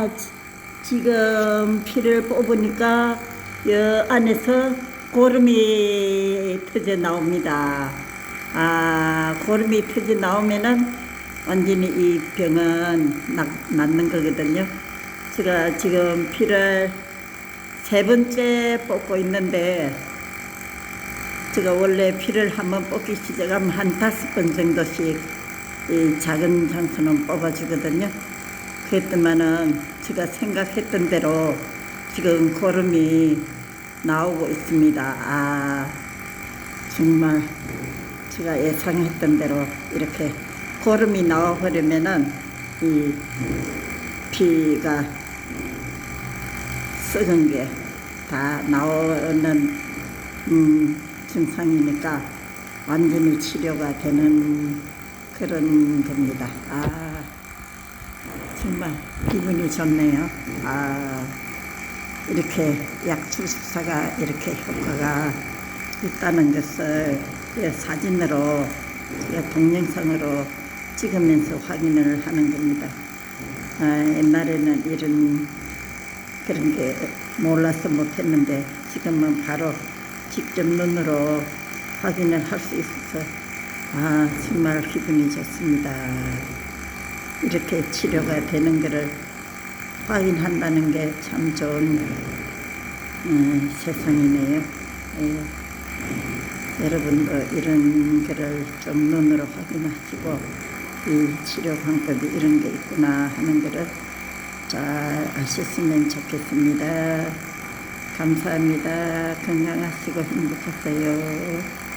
아, 지- 지금 피를 뽑으니까 이 안에서 고름이 터져 나옵니다. 아, 고름이 터져 나오면은 완전히 이 병은 낫, 낫는 거거든요. 제가 지금 피를 세 번째 뽑고 있는데 제가 원래 피를 한번 뽑기 시작하면 한 다섯 번 정도씩 이 작은 장수는 뽑아주거든요. 그랬더만은 제가 생각했던 대로 지금 고름이 나오고 있습니다. 아, 정말 제가 예상했던 대로 이렇게 고름이 나와버리면은 이 피가 썩은 게 다 나오는 음, 증상이니까 완전히 치료가 되는 그런 겁니다. 아, 정말 기분이 좋네요. 아, 이렇게 약주사가 이렇게 효과가 있다는 것을 이 사진으로 이 동영상으로 찍으면서 확인을 하는 겁니다. 아, 옛날에는 이런 그런 게 몰라서 못했는데 지금은 바로 직접 눈으로 확인을 할 수 있어서 아 정말 기분이 좋습니다. 이렇게 치료가 되는 것을 확인한다는 게 참 좋은 음, 세상이네요. 예. 여러분도 이런 거를 좀 눈으로 확인하시고 이 치료 방법이 이런 게 있구나 하는 거를 잘 아셨으면 좋겠습니다. 감사합니다. 건강하시고 행복하세요.